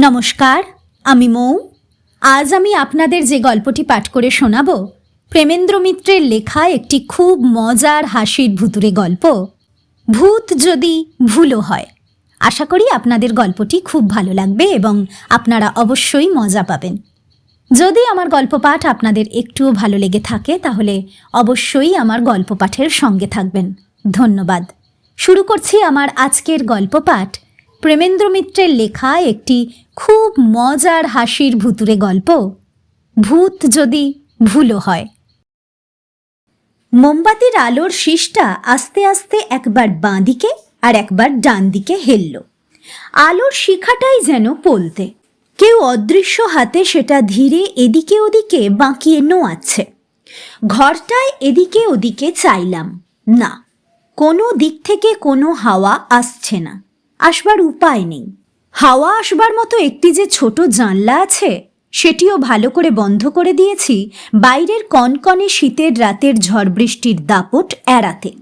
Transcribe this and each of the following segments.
নমস্কার, আমি মৌ। আজ আমি আপনাদের যে গল্পটি পাঠ করে শোনাব, প্রেমেন্দ্র মিত্রের লেখা একটি খুব মজার হাসির ভুতুরে গল্প। ভূত যদি ভুলও হয়। আশা করি আপনাদের গল্পটি খুব ভালো লাগবে এবং আপনারা অবশ্যই মজা পাবেন। যদি আমার গল্প পাঠ আপনাদের একটুও ভালো লেগে থাকে, তাহলে অবশ্যই আমার গল্প পাঠের সঙ্গে থাকবেন। ধন্যবাদ। শুরু করছি আমার আজকের গল্প পাঠ। প্রেমেন্দ্র মিত্রের লেখা একটি খুব মজার হাসির ভুতুরে গল্প। ভূত যদি ভুলো হয়। মোমবাতির আলোর শীষটা আস্তে আস্তে একবার বাঁ দিকে আর একবার ডান দিকে হেলল। আলোর শিখাটাই যেন পলতে। কেউ অদৃশ্য হাতে সেটা ধীরে এদিকে ওদিকে বাঁকিয়ে নোয়াচ্ছে। ঘরটায় এদিকে ওদিকে চাইলাম, না, কোনো দিক থেকে কোনো হাওয়া আসছে না, আসবার উপায় নেই। হাওয়া আসবার মতো একটি যে ছোট জানলা আছে, সেটিও ভালো করে বন্ধ করে দিয়েছি বাইরের কনকনে শীতের রাতের ঝড় বৃষ্টির দাপট এড়াতে।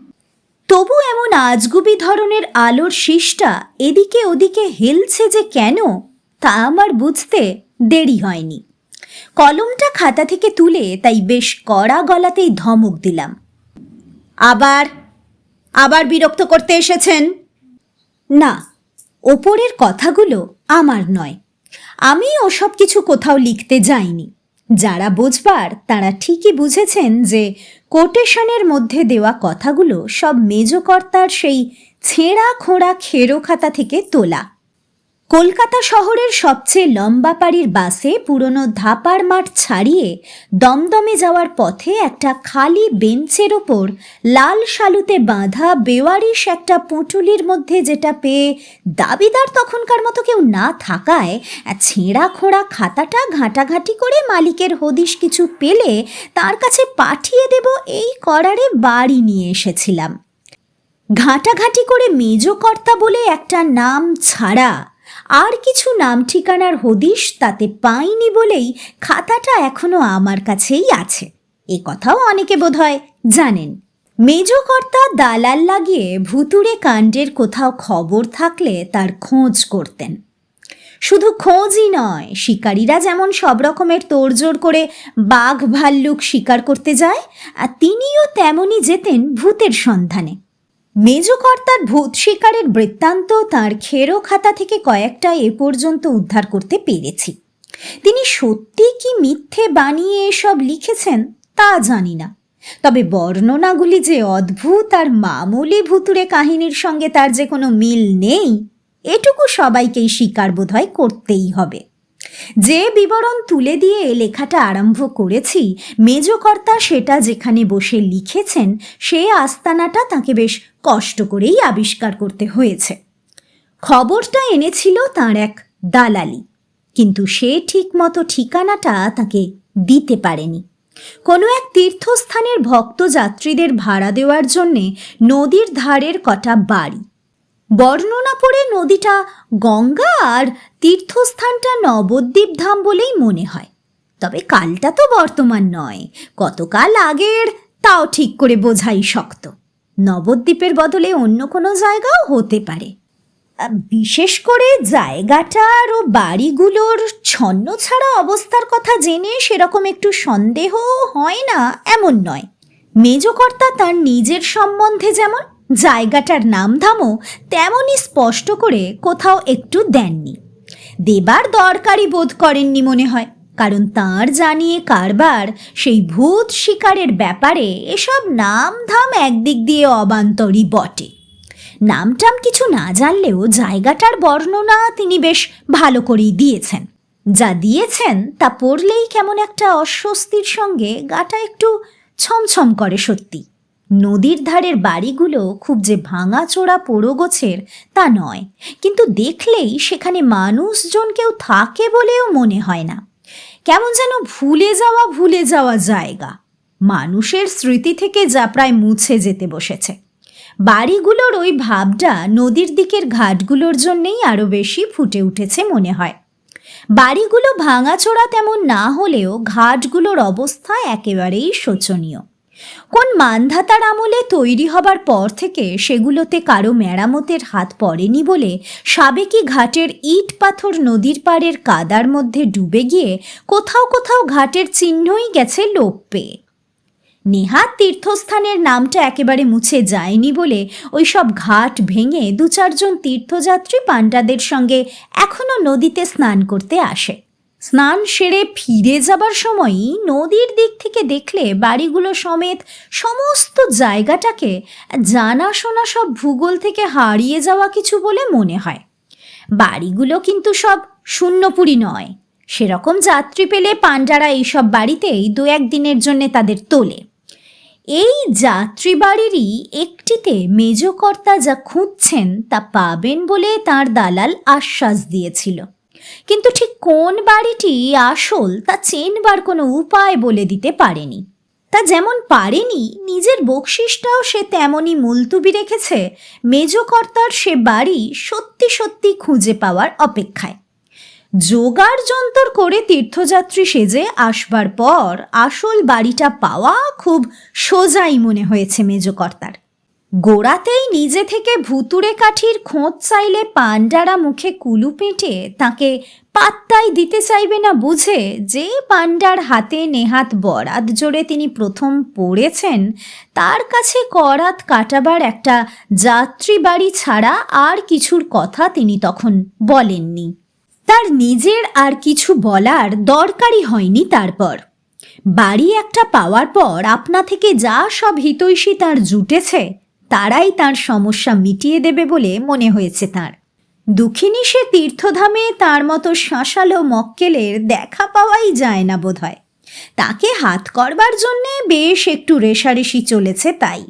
তবু এমন আজগুবি ধরনের আলোর শীষটা এদিকে ওদিকে হেলছে যে কেন, তা আমার বুঝতে দেরি হয়নি। কলমটা খাতা থেকে তুলে তাই বেশ কড়া গলাতেই ধমক দিলাম। আবার আবার বিরক্ত করতে এসেছেন? না ওপরের কথাগুলো আমার নয়। আমি ওসব কিছু কোথাও লিখতে যাইনি। যারা বোঝবার, তারা ঠিকই বুঝেছেন যে কোটেশনের মধ্যে দেওয়া কথাগুলো সব মেজকর্তার সেই ছেঁড়া খোঁড়া খেরো খাতা থেকে তোলা। কলকাতা শহরের সবচেয়ে লম্বা পাড়ির বাসে পুরনো ধাপার মাঠ ছাড়িয়ে দমদমে যাওয়ার পথে একটা খালি বেঞ্চের ওপর লাল শালুতে বাঁধা বেওয়ারিশ একটা পুঁটুলির মধ্যে যেটা পেয়ে দাবিদার তখনকার মতো কেউ না থাকায় ছেঁড়া খোঁড়া খাতাটা ঘাঁটাঘাঁটি করে মালিকের হদিশ কিছু পেলে তার কাছে পাঠিয়ে দেব এই করারে বাড়ি নিয়ে এসেছিলাম। ঘাঁটাঘাঁটি করে মেজকর্তা বলে একটা নাম ছাড়া আর কিছু নাম ঠিকানার হদিশ তাতে পাইনি বলেই খাতাটা এখনও আমার কাছেই আছে। এ কথাও অনেকে বোধহয় জানেন। মেজকর্তা দালাল লাগিয়ে ভুতুরে কাণ্ডের কোথাও খবর থাকলে তার খোঁজ করতেন। শুধু খোঁজই নয়, শিকারীরা যেমন সব রকমের তোড়জোড় করে বাঘ ভাল্লুক শিকার করতে যায়, আর তিনিও তেমনই যেতেন ভূতের সন্ধানে। মেজকর্তার ভূত শিকারের বৃত্তান্ত তার খেরো খাতা থেকে কয়েকটা এ পর্যন্ত উদ্ধার করতে পেরেছি। তিনি সত্যি কি মিথ্যে বানিয়ে এসব লিখেছেন তা জানি না। তবে বর্ণনাগুলি যে অদ্ভুত আর মামুলি ভুতুরে কাহিনীর সঙ্গে তার যে কোনো মিল নেই, এটুকু সবাইকেই স্বীকার বোধহয় করতেই হবে। যে বিবরণ তুলে দিয়ে লেখাটা আরম্ভ করেছি, মেজকর্তা সেটা যেখানে বসে লিখেছেন, সে আস্তানাটা তাকে বেশ কষ্ট করেই আবিষ্কার করতে হয়েছে। খবরটা এনেছিল তার এক দালালি, কিন্তু সে ঠিকমতো ঠিকানাটা তাকে দিতে পারেনি। কোনো এক তীর্থস্থানের ভক্ত যাত্রীদের ভাড়া দেওয়ার জন্যে নদীর ধারের কটা বাড়ি বর্ণনা পড়ে নদীটা গঙ্গা আর তীর্থস্থানটা নবদ্বীপ ধাম বলেই মনে হয়। তবে কালটা তো বর্তমান নয়। কতকাল আগের তাও ঠিক করে বোঝাই শক্ত। নবদ্বীপের বদলে অন্য কোনো জায়গাও হতে পারে। বিশেষ করে জায়গাটার ও বাড়িগুলোর ছন্ন ছাড়া অবস্থার কথা জেনে সেরকম একটু সন্দেহ হয় না, এমন নয়। মেজকর্তা তার নিজের সম্বন্ধে যেমন জায়গাটার নামধামও তেমনই স্পষ্ট করে কোথাও একটু দেননি। দেবার দরকারই বোধ করেননি মনে হয়, কারণ তার জানিয়ে কারবার সেই ভূত শিকারের ব্যাপারে এসব নামধাম একদিক দিয়ে অবান্তরই বটে। নামটাম কিছু না জানলেও জায়গাটার বর্ণনা তিনি বেশ ভালো করেই দিয়েছেন। যা দিয়েছেন তা পড়লেই কেমন একটা অস্বস্তির সঙ্গে গাটা একটু ছমছম করে সত্যি। নদীর ধারের বাড়িগুলো খুব যে ভাঙাচোরা পোড়ো গোছের তা নয়। কিন্তু দেখলেই সেখানে মানুষজন কেউ থাকে বলেও মনে হয় না। কেমন যেন ভুলে যাওয়া ভুলে যাওয়া জায়গা। মানুষের স্মৃতি থেকে যা প্রায় মুছে যেতে বসেছে। বাড়িগুলোর ওই ভাবটা নদীর দিকের ঘাটগুলোর জন্যেই আরও বেশি ফুটে উঠেছে মনে হয়। বাড়িগুলো ভাঙাচোরা তেমন না হলেও ঘাটগুলোর অবস্থা একেবারেই শোচনীয়। কোন মানধাতার আমলে তৈরি হবার পর থেকে সেগুলোতে কারও মেরামতের হাত পড়েনি বলে সাবেকি ঘাটের ইট পাথর নদীর পাড়ের কাদার মধ্যে ডুবে গিয়ে কোথাও কোথাও ঘাটের চিহ্নই গেছে লোপ। পেয়ে নেহাত তীর্থস্থানের নামটা একেবারে মুছে যায়নি বলে ওই সব ঘাট ভেঙে দু চারজন তীর্থযাত্রী পাণ্ডাদের সঙ্গে এখনও নদীতে স্নান করতে আসে। স্নান সেরে ফিরে যাবার সময়ই নদীর দিক থেকে দেখলে বাড়িগুলো সমেত সমস্ত জায়গাটাকে জানাশোনা সব ভূগোল থেকে হারিয়ে যাওয়া কিছু বলে মনে হয়। বাড়িগুলো কিন্তু সব শূন্যপুরি নয়। সেরকম যাত্রী পেলে পাণ্ডারা এইসব বাড়িতেই দু একদিনের জন্য তাদের তোলে। এই যাত্রী বাড়িরই একটিতে মেজকর্তা যা খুঁজছেন তা পাবেন বলে তার দালাল আশ্বাস দিয়েছিল। কিন্তু ঠিক কোন বাড়িটি আসল তা চেনবার কোনো উপায় বলে দিতে পারেনি। তা যেমন পারেনি, নিজের বকশিসটাও সে তেমনই মুলতুবি রেখেছে, মেজকর্তার সে বাড়ি সত্যি সত্যি খুঁজে পাওয়ার অপেক্ষায়। জোগাড় যন্তর করে তীর্থযাত্রী সেজে আসবার পর আসল বাড়িটা পাওয়া খুব সোজাই মনে হয়েছে মেজকর্তার। গোড়াতেই নিজে থেকে ভুতুড়ে কাঠির খোঁজ চাইলে পাণ্ডারা মুখে কুলু পেটে তাকে পাত্তাই দিতে চাইবে না বুঝে যে পাণ্ডার হাতে নেহাত বরাত জোরে তিনি প্রথম পড়েছেন, তার কাছে করাত কাটাবার একটা যাত্রী বাড়ি ছাড়া আর কিছুর কথা তিনি তখন বলেননি। তার নিজের আর কিছু বলার দরকারই হয়নি তারপর। বাড়ি একটা পাওয়ার পর আপনা থেকে যা সব হিতৈষী তার জুটেছে তারাই তার সমস্যা মিটিয়ে দেবে বলে মনে হয়েছে তার। দুঃখিনী সে তীর্থধামে তার মতো শাঁসালো মক্কেলের দেখা পাওয়াই যায় না বোধ হয় তাকে হাত করবার জন্যে বেশ একটু রেশারেশি চলেছে তাই।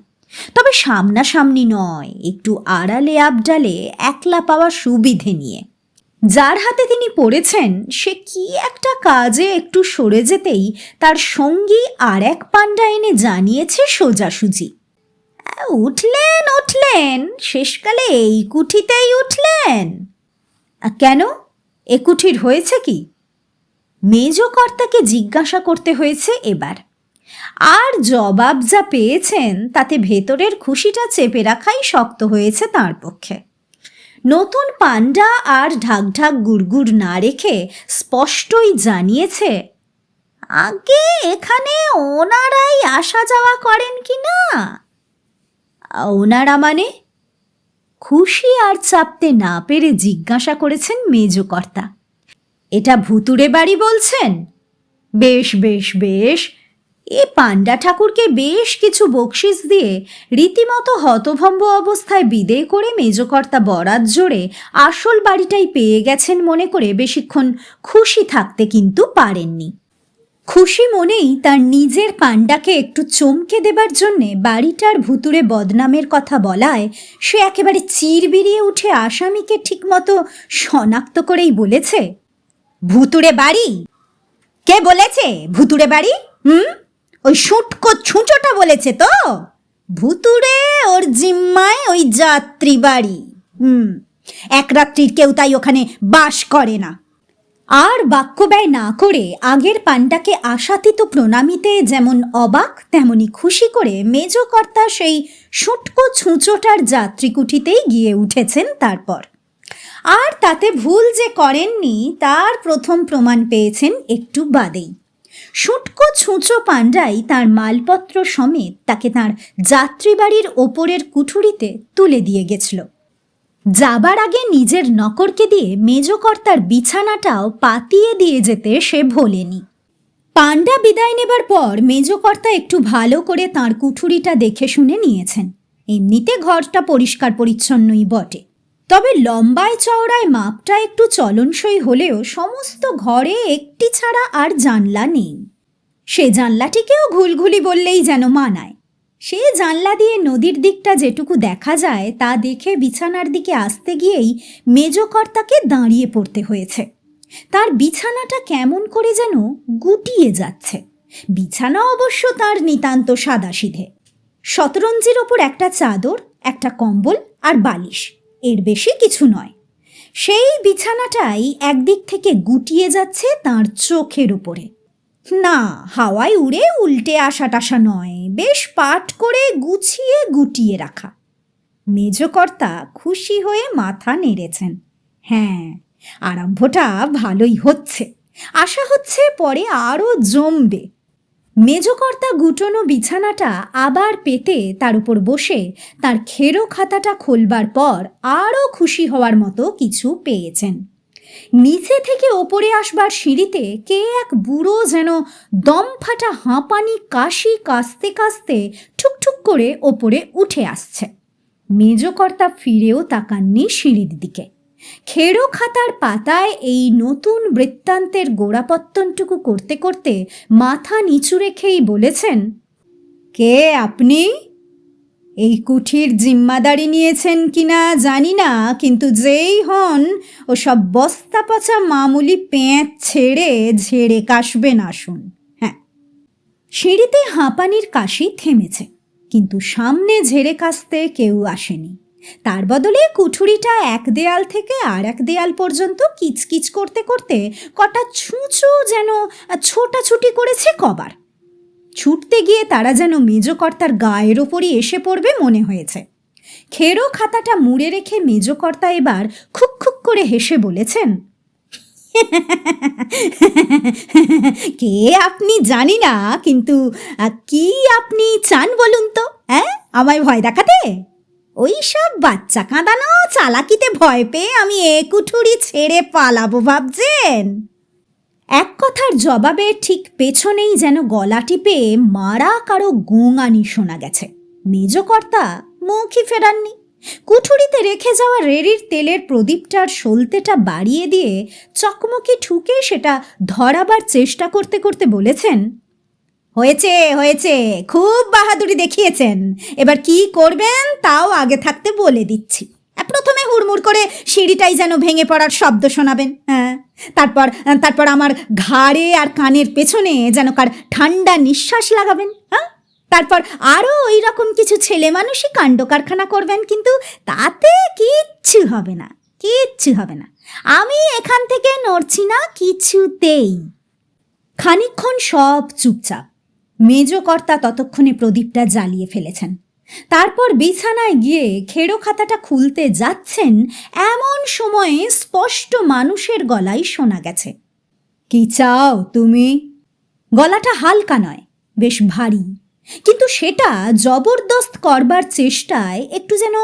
তবে সামনাসামনি নয়, একটু আড়ালে আবডালে একলা পাওয়া সুবিধে নিয়ে। যার হাতে তিনি পড়েছেন, সে কি একটা কাজে একটু সরে যেতেই তার সঙ্গী আর এক পাণ্ডা এনে জানিয়েছে সোজাসুজি। উঠলেন উঠলেন। শেষকালে এই কুঠিতেই উঠলেন। কেন? এ কুঠির হয়েছে কি? মেজকর্তাকে জিজ্ঞাসা করতে হয়েছে এবার। আর জবাব যা পেয়েছেন, তাতে ভেতরের খুশিটা চেপে রাখাই শক্ত হয়েছে তার পক্ষে। নতুন পাণ্ডা আর ঢাকঢাক গুড়গুড় না রেখে স্পষ্টই জানিয়েছে, আগে এখানে ওনারাই আসা যাওয়া করেন কি না? ওনারা মানে? খুশি আর চাপতে না পেরে জিজ্ঞাসা করেছেন মেজকর্তা। এটা ভুতুড়ে বাড়ি বলছেন? বেশ বেশ বেশ। এ পাণ্ডা ঠাকুরকে বেশ কিছু বকশিস দিয়ে রীতিমতো হতভম্ব অবস্থায় বিদেয় করে মেজকর্তা বরাত জোরে আসল বাড়িটাই পেয়ে গেছেন মনে করে বেশিক্ষণ খুশি থাকতে কিন্তু পারেননি। খুশি মনেই তার নিজের পাণ্ডাকে একটু চমকে দেবার জন্যে বাড়িটার ভুতুরে বদনামের কথা বলায় সে একেবারে চির বেরিয়ে উঠে আসামিকে ঠিকমতো শনাক্ত করেই বলেছে ভুতুরে বাড়ি? কে বলেছে? ভুতুরে বাড়ি? হুম? ওই সুটকো ছুঁচোটা বলেছে তো? ভুতুরে ওর জিম্মায় ওই যাত্রী বাড়ি। হুম, এক রাত্রির কেউ তাই ওখানে বাস করে না। আর বাক্য ব্যয় না করে আগের পাণ্ডাকে আশাতীত প্রণামিতে যেমন অবাক, তেমনি খুশি করে মেজকর্তা সেই সুটকো ছুঁচোটার যাত্রীকুঠিতেই গিয়ে উঠেছেন তারপর। আর তাতে ভুল যে করেননি, তার প্রথম প্রমাণ পেয়েছেন একটু বাদেই। সুটকো ছুঁচো পাণ্ডাই তার মালপত্র সমেত তাকে তার যাত্রীবাড়ির ওপরের কুঠুরিতে তুলে দিয়ে গেছিল। যাবার আগে নিজের নকরকে দিয়ে মেজকর্তার বিছানাটাও পাতিয়ে দিয়ে যেতে সে ভোলেনি। পাণ্ডা বিদায় নেবার পর মেজকর্তা একটু ভালো করে তার কুঠুরিটা দেখে শুনে নিয়েছেন। এমনিতে ঘরটা পরিষ্কার পরিচ্ছন্নই বটে। তবে লম্বায় চওড়ায় মাপটা একটু চলনসই হলেও সমস্ত ঘরে একটি ছাড়া আর জানলা নেই। সে জানলাটিকেও ঘুলঘুলি বললেই যেন মানায়। সে জানলা দিয়ে নদীর দিকটা যেটুকু দেখা যায়, তা দেখে বিছানার দিকে আসতে গিয়েই মেজকর্তাকে দাঁড়িয়ে পড়তে হয়েছে। তার বিছানাটা কেমন করে যেন গুটিয়ে যাচ্ছে। বিছানা অবশ্য তার নিতান্ত সাদাসিধে। শতরঞ্জির ওপর একটা চাদর, একটা কম্বল আর বালিশ, এর বেশি কিছু নয়। সেই বিছানাটাই একদিক থেকে গুটিয়ে যাচ্ছে তার চোখের উপরে। না, হাওয়ায় উড়ে উল্টে আসা টাসা নয়। বেশ পাট করে গুছিয়ে গুটিয়ে রাখা। মেজকর্তা খুশি হয়ে মাথা নেড়েছেন। হ্যাঁ আরম্ভটা ভালোই হচ্ছে। আশা হচ্ছে পরে আরও জমবে। মেজকর্তা গুটোনো বিছানাটা আবার পেতে তার উপর বসে তার খেরো খাতাটা খোলবার পর আরও খুশি হওয়ার মতো কিছু পেয়েছেন। নিচে থেকে ওপরে আসবার সিঁড়িতে কে এক বুড়ো যেন দম ফাটা হাঁপানি কাশি কাশতে কাশতে ঠুকঠুক করে ওপরে উঠে আসছে। মেজকর্তা ফিরেও তাকাননি সিঁড়ির দিকে। খেরো খাতার পাতায় এই নতুন বৃত্তান্তের গোড়াপত্তনটুকু করতে করতে মাথা নিচু রেখেই বলেছেন, কে আপনি? এই কুঠির জিম্মাদারি নিয়েছেন কিনা জানি না, কিন্তু যেই হন ও সব বস্তা পচা মামুলি পেঁচ ছেড়ে ঝেড়ে কাশবেন আসুন। হ্যাঁ সিঁড়িতে হাঁপানির কাশি থেমেছে, কিন্তু সামনে ঝেড়ে কাশতে কেউ আসেনি। তার বদলে কুঠুরিটা এক দেয়াল থেকে আর এক দেয়াল পর্যন্ত কিচকিচ করতে করতে কটা ছুঁচো যেন ছোটাছুটি করেছে কবার। ছুটতে গিয়ে তারা যেন মেজকর্তার গায়ের ওপরই এসে পড়বে মনে হয়েছে। খেরো খাতাটা মুড়ে রেখে মেজকর্তা এবার খুক খুক করে হেসে বলেছেন, কে আপনি জানি না, কিন্তু কি আপনি চান বলুন তো হ্যাঁ আমায় ভয় দেখাতে? ওই সব বাচ্চা কাঁদানো চালাকিতে ভয় পেয়ে আমি এ কুঠুরি ছেড়ে পালাবো ভাবছেন? এক কথার জবাবে ঠিক পেছনেই যেন গলা টিপে মারা কারও গুঙানি শোনা গেছে। মেজকর্তা মুখই ফেরাননি। কুঠুরিতে রেখে যাওয়া রেড়ির তেলের প্রদীপটার সলতেটা বাড়িয়ে দিয়ে চকমকি ঠুকে সেটা ধরাবার চেষ্টা করতে করতে বলেছেন, হয়েছে হয়েছে, খুব বাহাদুরি দেখিয়েছেন। এবার কি করবেন তাও আগে থাকতে বলে দিচ্ছি। প্রথমে হুড়মুড় করে সিঁড়িটাই যেন ভেঙে পড়ার শব্দ শোনাবেন হ্যাঁ? তারপর তারপর আমার ঘাড়ে আর কানের পেছনে যেন কার ঠান্ডা নিঃশ্বাস লাগাবেন হ্যাঁ? তারপর আরও ওই রকম কিছু ছেলে মানুষই কাণ্ড কারখানা করবেন, কিন্তু তাতে কিচ্ছু হবে না, কিচ্ছু হবে না। আমি এখান থেকে নড়ছি না, কিছুতেই। খানিকক্ষণ সব চুপচাপ। মেজকর্তা ততক্ষণে প্রদীপটা জ্বালিয়ে ফেলেছেন। তারপর বিছানায় গিয়ে খেড়ো খাতাটা খুলতে যাচ্ছেন, এমন সময়ে স্পষ্ট মানুষের গলায় শোনা গেছে, কি চাও তুমি? গলাটা হালকা নয়, বেশ ভারী, কিন্তু সেটা জবরদস্ত করবার চেষ্টায় একটু যেন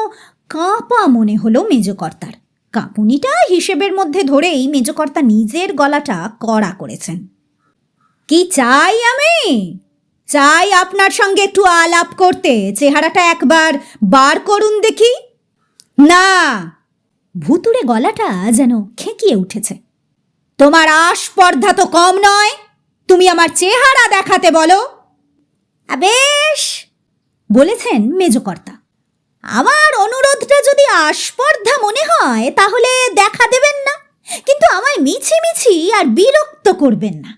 কাঁপা মনে হলো মেজকর্তার। কাঁপুনিটা হিসেবের মধ্যে ধরেই মেজকর্তা নিজের গলাটা কড়া করেছেন। কি চাই আমি? চাই আপনার সঙ্গে একটু আলাপ করতে। চেহারাটা একবার বার করুন দেখি। না, ভুতুড়ে গলাটা যেন খেঁকিয়ে উঠেছে। তোমার আস্পর্ধা তো কম নয়, তুমি আমার চেহারা দেখাতে বলো। বেশ বলেছেন মেজকর্তা। আমার অনুরোধটা যদি আস্পর্ধা মনে হয়, তাহলে দেখা দেবেন না, কিন্তু আমায় মিছি মিছি আর বিরক্ত করবেন না।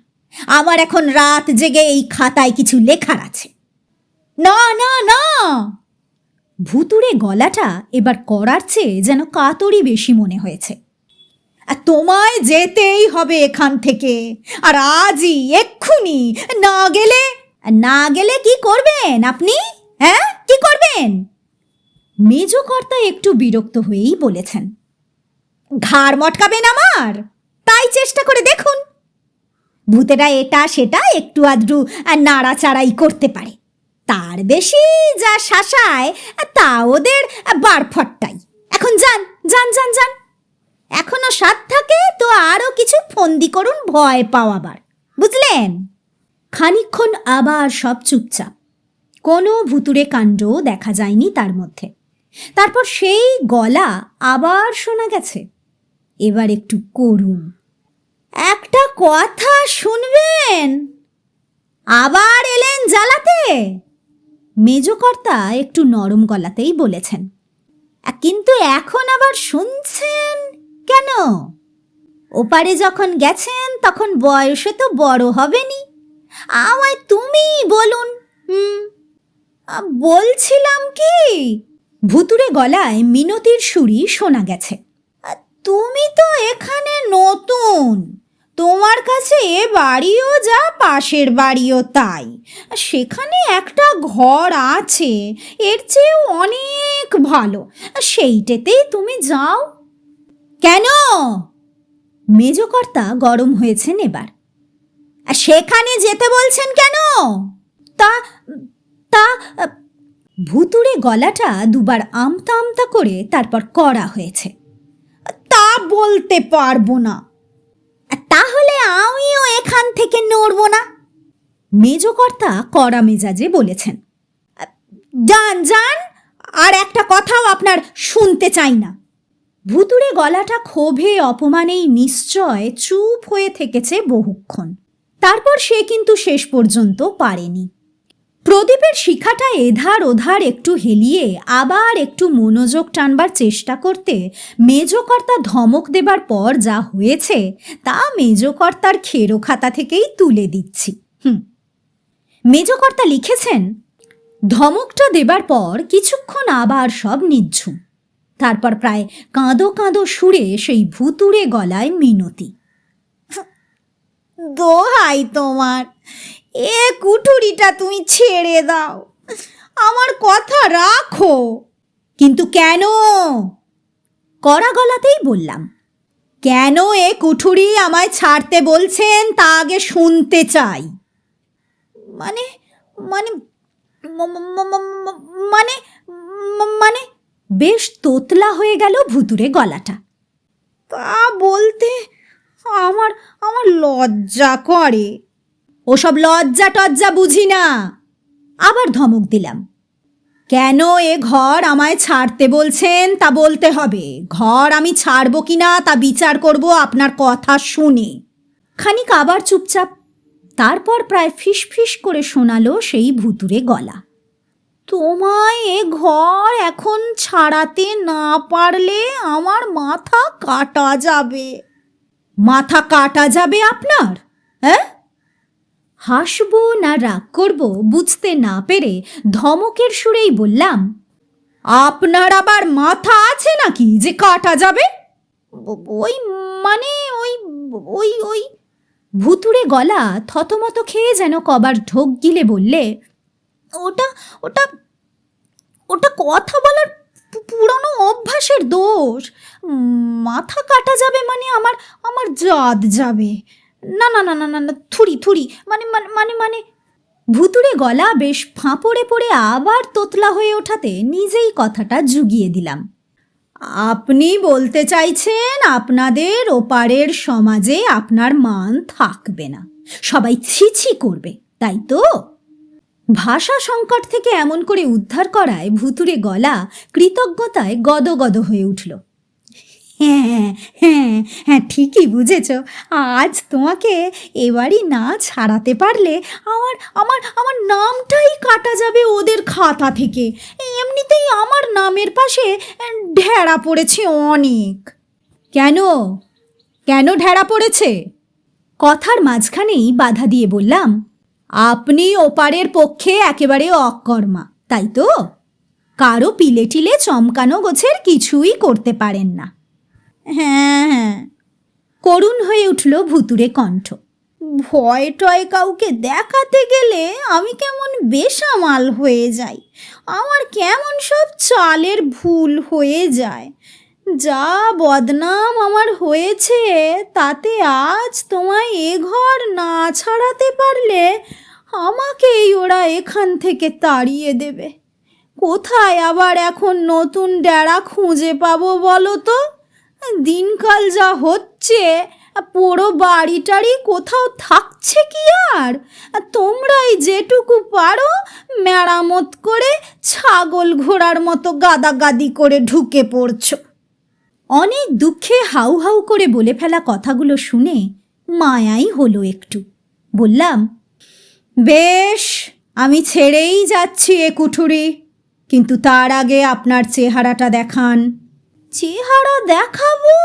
আমার এখন রাত জেগে এই খাতায় কিছু লেখার আছে। না না না! ভুতুড়ে গলাটা এবার করার চেয়ে যেন কাতরি বেশি মনে হয়েছে। আর তোমায় যেতেই হবে এখান থেকে, আর আজই, এক্ষুনি, না গেলে না গেলে কি করবেন আপনি? হ্যাঁ কি করবেন? মেজকর্তা একটু বিরক্ত হয়েই বলেছেন, ঘাড় মটকাবেন আমার, তাই চেষ্টা করে দেখুন। ভূতেরা এটা সেটা একটু আধটু নাড়াচাড়াই করতে পারে। তার বেশি যা শাসায়, তা ওদের বারফটটাই। এখন যান যান যান যান। এখনও সাত থাকে, তো আরও কিছু ফন্দি করুন ভয় পাওয়াবার। বুঝলেন? খানিক্ষণ আবার সব চুপচাপ। কোনো ভুতুরে কাণ্ড দেখা যায়নি তার মধ্যে। তারপর সেই গলা আবার শোনা গেছে। এবার একটু করুন। একটা কথা শুনবেন। আবার এলেন জ্বালাতে। মেজকর্তা একটু নরম গলাতেই বলেছেন। কিন্তু এখন আবার শুনছেন কেন? ওপারে যখন গেছেন তখন বয়সে তো বড় হবেনি আমায় তুমি বলুন হুম? বলছিলাম কি? ভুতুরে গলায় মিনতির সুরি শোনা গেছে। "আ, তুমি তো এখানে নতুন। তোমার কাছে এ বাড়িও যা, পাশের বাড়িও তাই। সেখানে একটা ঘর আছে, এর চেয়েও অনেক ভালো। সেইটেতেই তুমি যাও। কেন? মেজকর্তা গরম হয়েছেন এবার। সেখানে যেতে বলছেন কেন? তা তা, ভুতুড়ে গলাটা দুবার আমতা আমতা করে তারপর করা হয়েছে। তা বলতে পারব না। তাহলে আমিও এখান থেকে নড়ব না। মেজকর্তা কড়া মেজাজে বলেছেন। যান যান আর একটা কথাও আপনার শুনতে চাই না। ভুতুরে গলাটা ক্ষোভে অপমানেই নিশ্চয় চুপ হয়ে থেকেছে বহুক্ষণ। তারপর সে কিন্তু শেষ পর্যন্ত পারেনি। প্রদীপের শিখাটা এধার ওধার একটু হেলিয়ে, আবার একটু মনোযোগ টানবার চেষ্টা করতে মেজকর্তা ধমক দেবার পর যা হয়েছে, তা মেজকর্তার খেরো খাতা থেকেই তুলে দিচ্ছি। হুম। মেজকর্তা লিখেছেন, ধমকটা দেবার পর কিছুক্ষণ আবার সব নিঝুম তারপর প্রায় কাঁদো কাঁদো সুরে সেই ভুতুড়ে গলায় মিনতি। দোহাই তোমার এ কুঠুরিটা তুমি ছেড়ে দাও। আমার কথা রাখো। কিন্তু কেন? কড়া গলাতেই বললাম, কেন এ কুঠুরি আমায় ছাড়তে বলছেন তা আগে শুনতে চাই। মানে মানে মানে মানে বেশ তোতলা হয়ে গেল ভুতুরে গলাটা। তা বলতে আমার আমার লজ্জা করে। ওসব লজ্জা টজ্জা বুঝি না। আবার ধমক দিলাম। কেন এ ঘর আমায় ছাড়তে বলছেন তা বলতে হবে। ঘর আমি ছাড়ব কি না তা বিচার করব আপনার কথা শুনে। খানিক আবার চুপচাপ, তারপর প্রায় ফিস ফিস করে শোনালো সেই ভুতুরে গলা। তোমায় এ ঘর এখন ছাড়াতে না পারলে আমার মাথা কাটা যাবে। মাথা কাটা যাবে আপনার হ্যাঁ? হাসবো না রাগ করব বুঝতে না পেরে ধমকের সুরেই বললাম, আপনার আবার মাথা আছে নাকি যে কাটা যাবে? ওই মানে ওই ওই ওই। ভুতুড়ে গলা থতমত খেয়ে যেন কবার ঢোক গিলে বললে, ওটা ওটা ওটা কথা বলার পুরনো অভ্যাসের দোষ। মাথা কাটা যাবে মানে আমার আমার জাত যাবে। না না না না না না, থুড়ি থুড়ি মানে মানে মানে মানে ভুতুড়ে গলা বেশ ফাঁপড়ে পড়ে আবার তোতলা হয়ে ওঠাতে নিজেই কথাটা জুগিয়ে দিলাম। আপনি বলতে চাইছেন আপনাদের ওপারের সমাজে আপনার মান থাকবে না। সবাই ছিছি করবে, তাই তো? ভাষা সংকট থেকে এমন করে উদ্ধার করায় ভুতুরে গলা কৃতজ্ঞতায় গদগদ হয়ে উঠল। হ্যাঁ হ্যাঁ হ্যাঁ ঠিকই বুঝেছ। আজ তোমাকে এবারই না ছাড়াতে পারলে আমার আমার আমার নামটাই কাটা যাবে ওদের খাতা থেকে। এমনিতেই আমার নামের পাশে ঢেড়া পড়েছে অনেক। কেন? কেন ঢেড়া পড়েছে? কথার মাঝখানেই বাধা দিয়ে বললাম, আপনি ওপারের পক্ষে একেবারে অকর্মা, তাই তো? কারও পিলে টিলে চমকানো গোছের কিছুই করতে পারেন না। হ্যাঁ হ্যাঁ। করুণ হয়ে উঠল ভুতুরে কণ্ঠ। ভয় টয় কাউকে দেখাতে গেলে আমি কেমন বেসামাল হয়ে যাই। আমার কেমন সব চালের ভুল হয়ে যায়। যা বদনাম আমার হয়েছে, তাতে আজ তোমায় এ ঘর না ছাড়াতে পারলে আমাকেই ওরা এখান থেকে তাড়িয়ে দেবে। কোথায় আবার এখন নতুন ডেরা খুঁজে পাবো বলো তো? দিনকাল যা হচ্ছে, পুরো বাড়ি টাড়ি কোথাও থাকছে কি আর? তোমরাই যেটুকু পারো, মেরামত করে ছাগল ঘোড়ার মতো গাদাগাদি করে ঢুকে পড়ছ। অনেক দুঃখে হাউ হাউ করে বলে ফেলা কথাগুলো শুনে মায়াই হলো একটু। বললাম, বেশ, আমি ছেড়েই যাচ্ছি এ কুঠুরি, কিন্তু তার আগে আপনার চেহারাটা দেখান। চেহারা দেখাবো।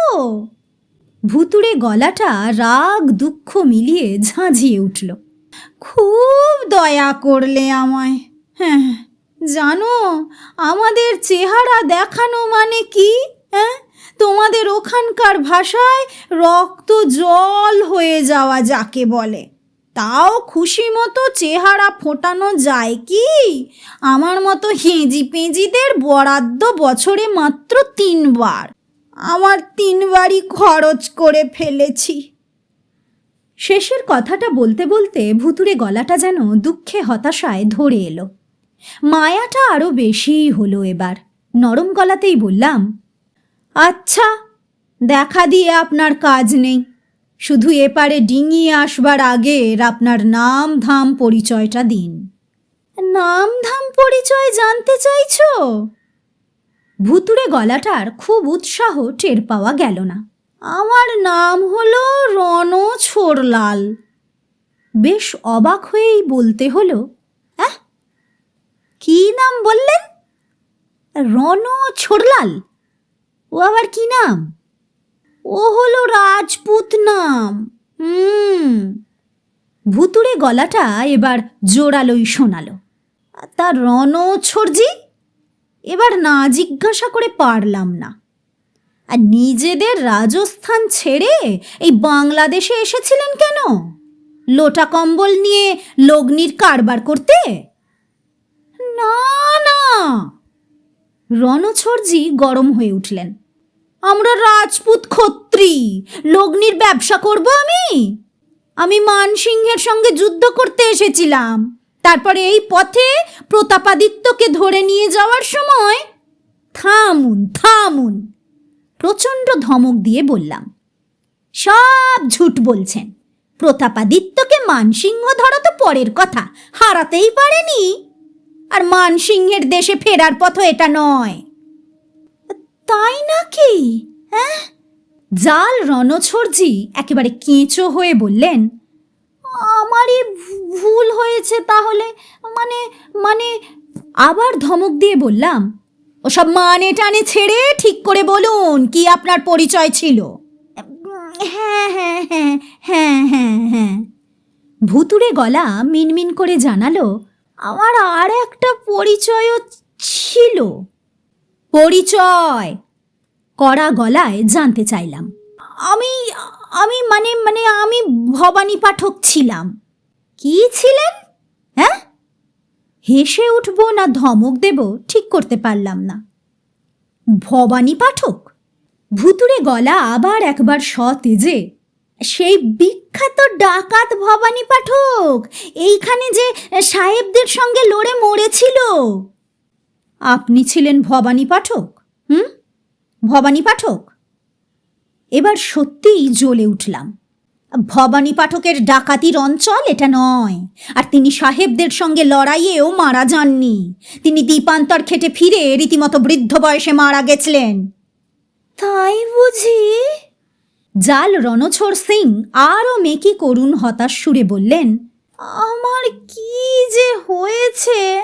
ভুতুড়ে গলাটা রাগ, দুঃখ মিলিয়ে ঝাঁঝিয়ে উঠল। খুব দয়া করলে আমায়। হ্যাঁ জানো, আমাদের চেহারা দেখানো মানে কি? হ্যাঁ তোমাদের ওখানকার ভাষায় রক্ত জল হয়ে যাওয়া যাকে বলে। তাও খুশি মতো চেহারা ফোটানো যায় কি? আমার মতো হেঁজি পেঁজিদের বরাদ্দ বছরে মাত্র তিনবার। আমার তিনবারই খরচ করে ফেলেছি। শেষের কথাটা বলতে বলতে ভুতুরে গলাটা যেন দুঃখে হতাশায় ধরে এলো। মায়াটা আরও বেশিই হলো এবার। নরম গলাতেই বললাম আচ্ছা দেখা দিয়ে আপনার কাজ নেই। শুধু এপারে ডিঙিয়ে আসবার আগের আপনার নাম ধাম পরিচয়টা দিন। নাম ধাম পরিচয় জানতে চাইছো? ভুতুরে গলাটার খুব উৎসাহ টের পাওয়া গেল না। আমার নাম হলো রণ ছোড়লাল বেশ অবাক হয়েই বলতে হলো হ্যাঁ কি নাম বললেন? রণ ছোড়লাল ও আবার কি নাম? ও হলো রাজপুত নাম। হুম। ভুতুরে গলাটা এবার জোরালোই শোনালো। তার রণ ছোড়জি এবার না জিজ্ঞাসা করে পারলাম না। আর নিজেদের রাজস্থান ছেড়ে এই বাংলাদেশে এসেছিলেন কেন? লোটা কম্বল নিয়ে লগ্নির কারবার করতে? না না। রণছরজি গরম হয়ে উঠলেন। আমরা রাজপুত ক্ষত্রি। লগ্নির ব্যবসা করব আমি? আমি মানসিংহের সঙ্গে যুদ্ধ করতে এসেছিলাম। তারপরে এই পথে প্রতাপাদিত্যকে ধরে নিয়ে যাওয়ার সময় থামুন থামুন। প্রচণ্ড ধমক দিয়ে বললাম, সব ঝুট বলছেন। প্রতাপাদিত্যকে মানসিংহ ধরা তো পরের কথা, হারাতেই পারেনি। আর মানসিংহের দেশে ফেরার পথও এটা নয়। নাকি হ্যাঁ? জাল রণছরজি একেবারে কেঁচো হয়ে বললেন, আমারই ভুল হয়েছে তাহলে মানে মানে আবার ধমক দিয়ে বললাম, ওসব মানে টানে ছেড়ে ঠিক করে বলুন কি আপনার পরিচয় ছিল? হ্যাঁ হ্যাঁ হ্যাঁ হ্যাঁ হ্যাঁ হ্যাঁ। ভুতুরে গলা মিনমিন করে জানালো, আমার আর একটা পরিচয়ও ছিল। পরিচয়? কড়া গলায় জানতে চাইলাম। আমি আমি মানে মানে আমি ভবানী পাঠক ছিলাম। কি ছিলেন? হ্যাঁ? হেসে উঠবো না ধমক দেব ঠিক করতে পারলাম না। ভবানী পাঠক? ভুতুরে গলা আবার একবার সতেজে, সেই বিখ্যাত ডাকাত ভবানী পাঠক, এইখানে যে সাহেবদের সঙ্গে লড়ে মরেছিল। আপনি ছিলেন ভবানী পাঠক, হুম? ভবানী পাঠক? এবার সত্যিই জ্বলে উঠলাম। ভবানী পাঠকের ডাকাতির অঞ্চল এটা নয়। আর তিনি সাহেবদের সঙ্গে লড়াইয়েও মারা যাননি। তিনি দ্বীপান্তর খেটে ফিরে রীতিমতো বৃদ্ধ বয়সে মারা গেছিলেন। তাই বুঝি? জাল রণছোড় সিং আরও মেকি করুণ হতাশ সুরে বললেন আমার কি যে হয়েছে?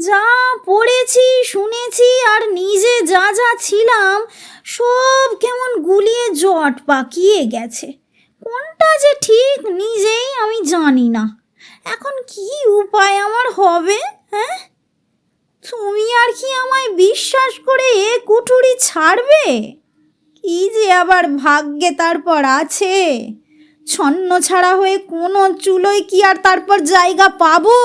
যা পড়েছি, শুনেছি আর নিজে যা যা ছিলাম, সব কেমন গুলিয়ে জট পাকিয়ে গেছে। কোনটা যে ঠিক নিজেই আমি জানি না। এখন কি উপায় আমার হবে হ্যাঁ? তুমি আর কি আমায় বিশ্বাস করে এ কুঠুরি ছাড়বে? কি যে আবার ভাগ্যে তারপর আছে? ছন্ন ছাড়া হয়ে কোনো চুলোয় কি আর তারপর জায়গা পাবো?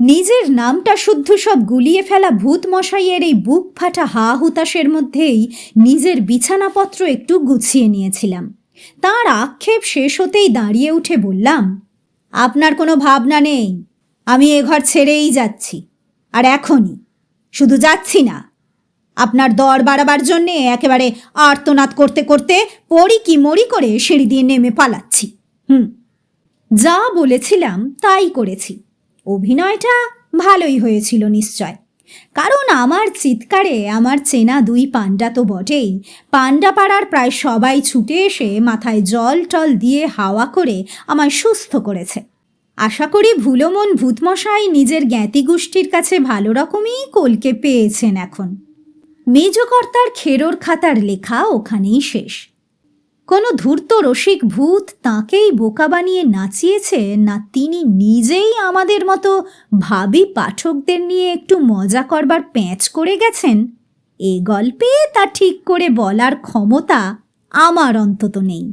নিজের নামটা শুদ্ধ সব গুলিয়ে ফেলা ভূত মশাইয়ের এই বুক ফাটা হা হুতাশের মধ্যেই নিজের বিছানাপত্র একটু গুছিয়ে নিয়েছিলাম। তার আক্ষেপ শেষ হতেই দাঁড়িয়ে উঠে বললাম, আপনার কোনো ভাবনা নেই? আমি এ ঘর ছেড়েই যাচ্ছি। আর এখনই। শুধু যাচ্ছি না। আপনার দর বাড়াবার জন্যে একেবারে আর্তনাদ করতে করতে পড়ি কি মরি করে সিঁড়ি দিয়ে নেমে পালাচ্ছি। হুম। যা বলেছিলাম তাই করেছি। অভিনয়টা ভালোই হয়েছিল নিশ্চয়। কারণ আমার চিৎকারে আমার চেনা দুই পাণ্ডা তো বটেই। পাণ্ডা পাড়ার প্রায় সবাই ছুটে এসে মাথায় জল টল দিয়ে হাওয়া করে আমায় সুস্থ করেছে। আশা করি ভুলোমন ভূতমশাই নিজের জ্ঞাতি গোষ্ঠীর কাছে ভালো রকমই কলকে পেয়েছেন এখন। মেজকর্তার খেরোর খাতার লেখা ওখানেই শেষ। কোনো ধূর্ত রসিক ভূত তাঁকেই বোকা বানিয়ে নাচিয়েছে না তিনি নিজেই আমাদের মতো ভাবি পাঠকদের নিয়ে একটু মজা করবার প্যাঁচ করে গেছেন? এ গল্পে তা ঠিক করে বলার ক্ষমতা আমার অন্তত নেই।